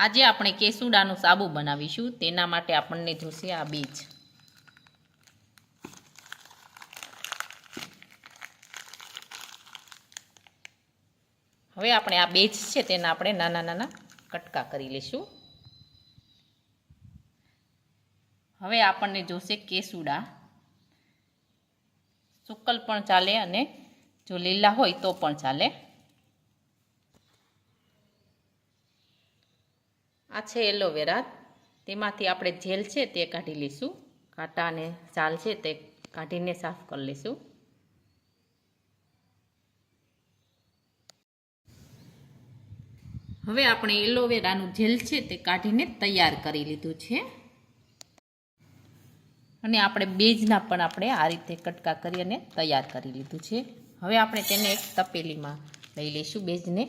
આજે આપણે કેસુડાનું સાબુ બનાવીશું. તેના માટે આપણને જોશે આ બીજ. હવે આપણે આ બેજ છે તેના આપણે નાના નાના કટકા કરી લઈશું. હવે આપણને જોશે કેસુડા. સુકલ પણ ચાલે અને જો લીલા હોય તો પણ ચાલે. આ છે એલોવેરા. તેમાંથી આપણે જેલ છે તે કાઢી લઈશું. કાંટા અને છાલ છે તે કાઢીને સાફ કરી લઈશું. હવે આપણે એલોવેરાનું જેલ છે તે કાઢીને તૈયાર કરી લીધું છે. અને આપણે બેજના પણ આપણે આ રીતે કટકા કરી અને તૈયાર કરી લીધું છે. હવે આપણે તેને એક તપેલીમાં લઈ લઈશું બેજને.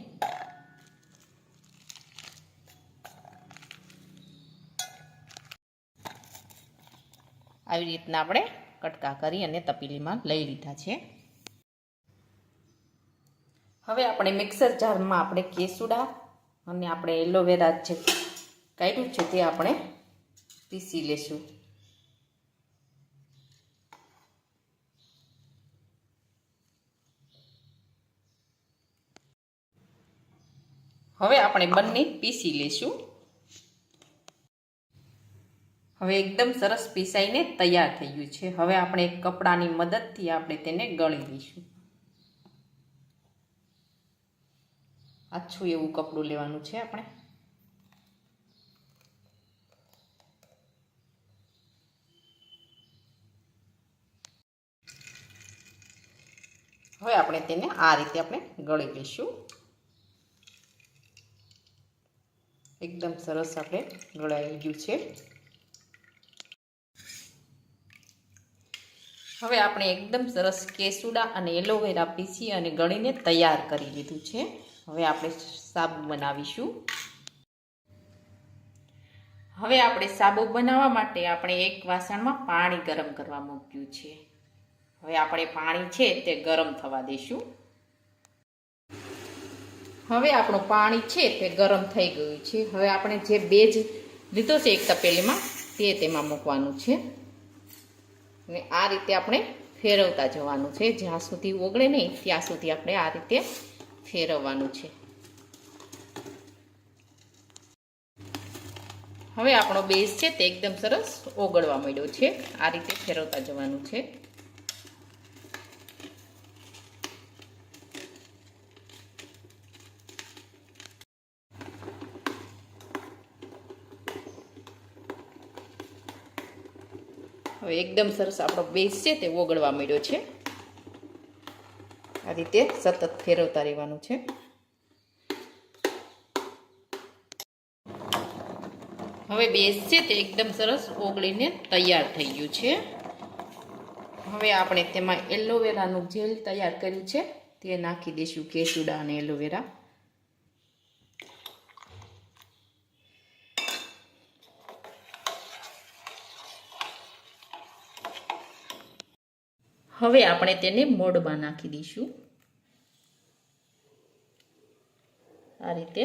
આવી રીતના આપણે કટકા કરી અને તપેલીમાં લઈ લીધા છે. હવે આપણે મિક્સર જારમાં આપણે કેસુડા અને આપણે એલોવેરા જે કાઢ્યું છે તે આપણે પીસી લેશું. હવે આપણે બંને પીસી લેશું. હવે એકદમ સરસ પીસાઈને તૈયાર થઈ ગયું છે. હવે આપણે એક કપડાની મદદથી આપણે તેને ગળી લઈશું આછું એવું કપડું લેવાનું છે આપણે. હવે આપણે તેને આ રીતે આપણે ગળી લઈશું એકદમ સરસ આપણે ગળાઈ ગયું છે. હવે આપણે એકદમ સરસ કેસુડા અને એલોવેરા પીસી અને ગળીને તૈયાર કરી લીધું છે. હવે આપણે સાબુ બનાવીશું. હવે આપણે સાબુ બનાવવા માટે આપણે એક વાસણમાં પાણી ગરમ કરવા મૂક્યું છે. હવે આપણે પાણી છે તે ગરમ થવા દઈશું હવે આપણું પાણી છે તે ગરમ થઈ ગયું છે. હવે આપણે જે બેજ લીધો છે એક તપેલીમાં તે તેમાં મૂકવાનું છે. અને આ રીતે આપણે ફેરવતા જવાનું છે. જ્યાં સુધી ઓગળે નહીં, ત્યાં સુધી આપણે આ રીતે ફેરવવાનું છે. હવે આપણો બેઝ છે તે એકદમ સરસ ઓગળવા માંડ્યો છે. આ રીતે ફેરવતા જવાનું છે. હવે એકદમ સરસ આપણો બેઝ છે તે ઓગળવા માંડ્યો છે. આ રીતે સતત ફેરવતા રહેવાનું છે. હવે બેઝ છે તે એકદમ સરસ ઓગળીને તૈયાર થઈ ગયું છે. હવે આપણે તેમાં એલોવેરાનું જેલ તૈયાર કર્યું છે. તે નાખી દઈશું કેસુડા અને એલોવેરા હવે આપણે તેને મોડમાં નાખી દઈશું. આ રીતે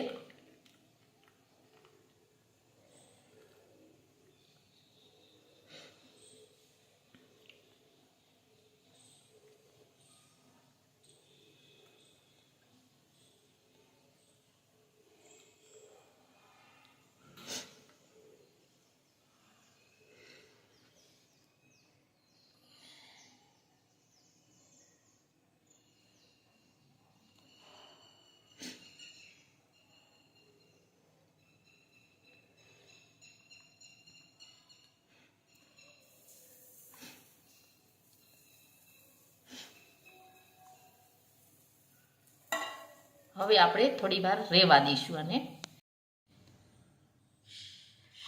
હવે આપણે થોડી વાર રહેવા દઈશું અને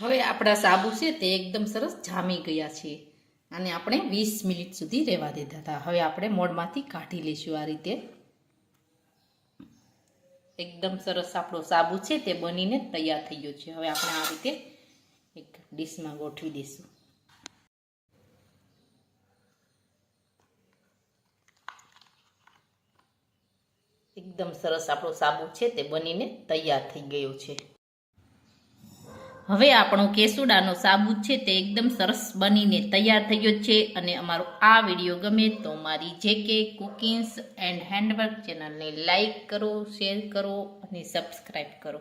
હવે આપણા સાબુ છે તે એકદમ સરસ જામી ગયા છે. અને આપણે વીસ મિનિટ સુધી રહેવા દીધા હતા. હવે આપણે મોડમાંથી કાઢી લઈશું આ રીતે. એકદમ સરસ આપણો સાબુ છે તે બનીને તૈયાર થઈ ગયો છે. હવે આપણે આ રીતે એક ડીશમાં ગોઠવી દઈશું. એકદમ સરસ આપણો સાબુ છે તે બનીને તૈયાર થઈ ગયો છે. હવે આપણો કેસુડાનો સાબુ છે તે એકદમ સરસ બનીને તૈયાર થઈ ગયો છે અને અમારો આ વીડિયો ગમે તો મારી જે કે કુકિંગ્સ એન્ડ હેન્ડવર્ક ચેનલને લાઈક કરો, શેર કરો અને સબસ્ક્રાઈબ કરો.